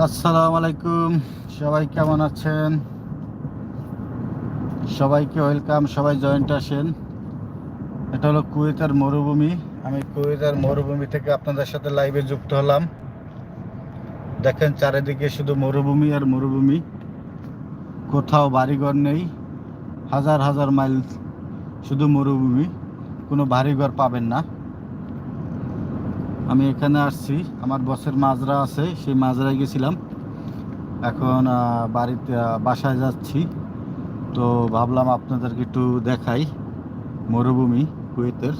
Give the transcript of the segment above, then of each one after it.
আসসালামু আলাইকুম। সবাই কেমন আছেন? সবাইকে ওয়েলকাম, সবাই জয়েন্ট আসেন। এটা হলো কুয়েতের মরুভূমি। আমি কুয়েতের মরুভূমি থেকে আপনাদের সাথে লাইভে যুক্ত হলাম। দেখেন চারিদিকে শুধু মরুভূমি আর মরুভূমি। কোথাও বাড়িঘর নেই। হাজার হাজার মাইল শুধু মরুভূমি। কোনো বাড়িঘর পাবেন না। আমি এখানে আসছি। আমার বসের মাজরা আছে, সেই মাজরায় গেছিলাম। এখন বাড়িতে বাসায় যাচ্ছি। তো ভাবলাম আপনাদেরকে একটু দেখাই মরুভূমি, কুয়েতের।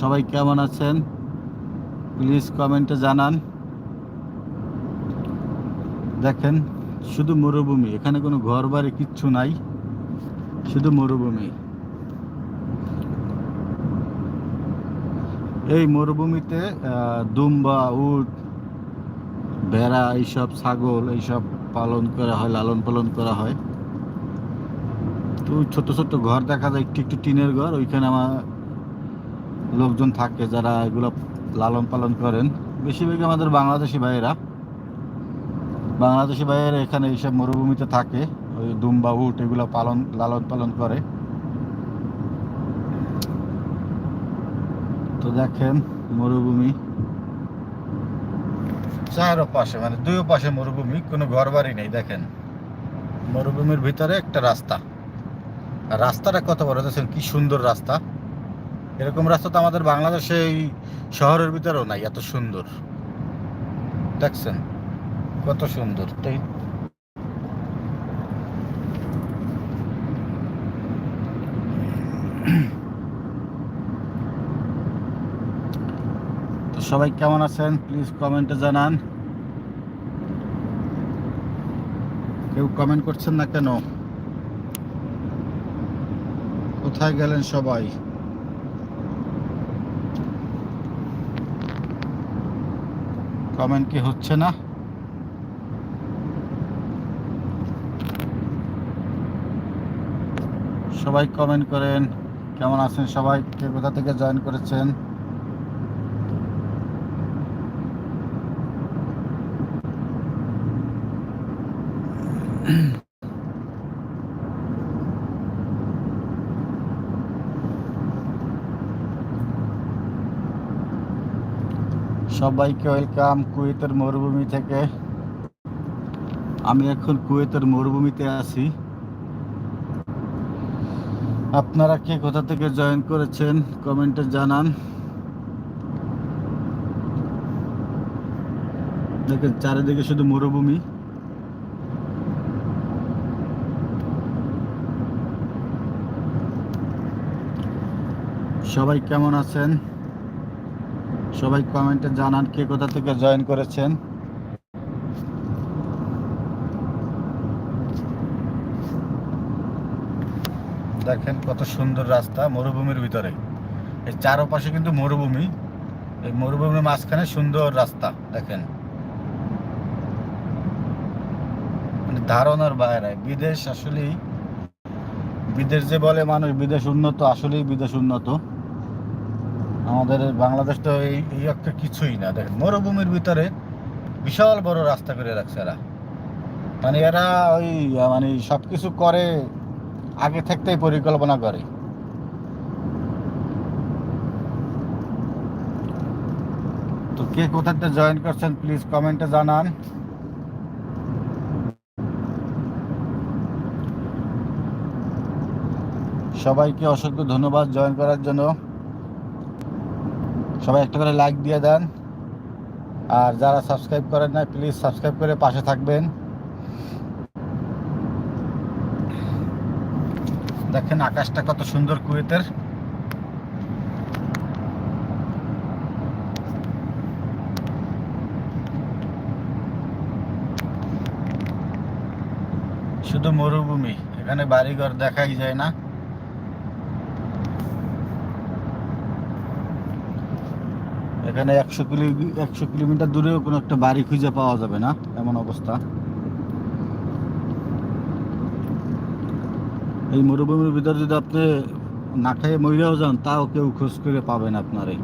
সবাই কেমন আছেন? প্লিজ কমেন্টে জানান। দেখেন, শুধু মরুভূমি, এখানে কোনো ঘর বাড়ি কিচ্ছু নাই। শুধু মরুভূমি। এই মরুভূমিতে দুম্বা, উট, ভেড়া এইসব ছাগল এইসব পালন করা হয়, লালন পালন করা হয়। তো ছোট ছোট ঘর দেখা যায়, একটু একটু টিনের ঘর, ওইখানে আমার লোকজন থাকে যারা এগুলো লালন পালন করেন। বেশিরভাগ আমাদের বাংলাদেশি ভাইয়েরা। বাংলাদেশি ভাইয়েরা এখানে এইসব মরুভূমিতে থাকে, ওই দুম্বা, উট এগুলো পালন, লালন পালন করে। তো দেখেন মরুভূমি। চারো পাশে মানে দুই পাশে মরুভূমি, কোনো ঘর বাড়ি নেই, দেখেন। মরুভূমির ভিতরে একটা রাস্তা। আর রাস্তাটা কত বড়, দেখছেন কি সুন্দর রাস্তা। এরকম রাস্তা তো আমাদের বাংলাদেশে এই শহরের ভিতরেও নাই, এত সুন্দর। দেখছেন? কত সুন্দর। তাই তো সবাই কেমন আছেন? প্লিজ কমেন্টে জানান। কেউ কমেন্ট করছেন না কেন? কোথায় গেলেন সবাই? কমেন্ট কি হচ্ছে না? সবাই কমেন্ট করেন। কেমন আছেন সবাই? কে কোথা থেকে জয়েন করেছেন? সবাইকে ওয়েলকাম কুয়েতের মরুভূমি থেকে। আমি এখন কুয়েতের মরুভূমিতে আছি। আপনারা কে কোথা থেকে জয়েন করেছেন কমেন্টে জানান। দেখেন, চারিদিকে শুধু মরুভূমি। সবাই কেমন আছেন? সবাই কমেন্টে জানান কে কোথা থেকে জয়েন করেছেন। দেখেন কত সুন্দর রাস্তা মরুভূমির ভিতরে। এই চারপাশে কিন্তু মরুভূমি। এই মরুভূমির মাঝখানে সুন্দর রাস্তা, দেখেন। মানে ধারণার বাইরে। বিদেশ আসলেই, বিদেশ যে বলে মানুষ, বিদেশ উন্নত, আসলেই বিদেশ উন্নত। আমাদের বাংলাদেশ তো এই একটা কিছুই না। দেখেন, মরুভূমির ভিতরে বিশাল বড় রাস্তা করে রাখছে এরা। মানে এরা ওই মানে সব কিছু করে, আগে থাকতেই পরিকল্পনা করে। তো কে কোথাতে জয়েন করছেন প্লিজ কমেন্টে জানান। সবাইকে অসংখ্য ধন্যবাদ জয়েন করার জন্য। সবাই একটা করে লাইক দিয়ে দেন। আর যারা সাবস্ক্রাইব করেন না প্লিজ সাবস্ক্রাইব করে পাশে থাকবেন। দেখেন আকাশটা কত সুন্দর কুয়েতের। শুধু মরুভূমি, এখানে বাড়িঘর দেখাই যায় না। এখানে একশো কিলো, একশো কিলোমিটার দূরেও কোনো একটা বাড়ি খুঁজে পাওয়া যাবে না, এমন অবস্থা। এই মরুভূমির ভিতরে যদি আপনি না খেয়ে মরিয়াও যান, তাও কেউ খোঁজ করে পাবেন আপনারে।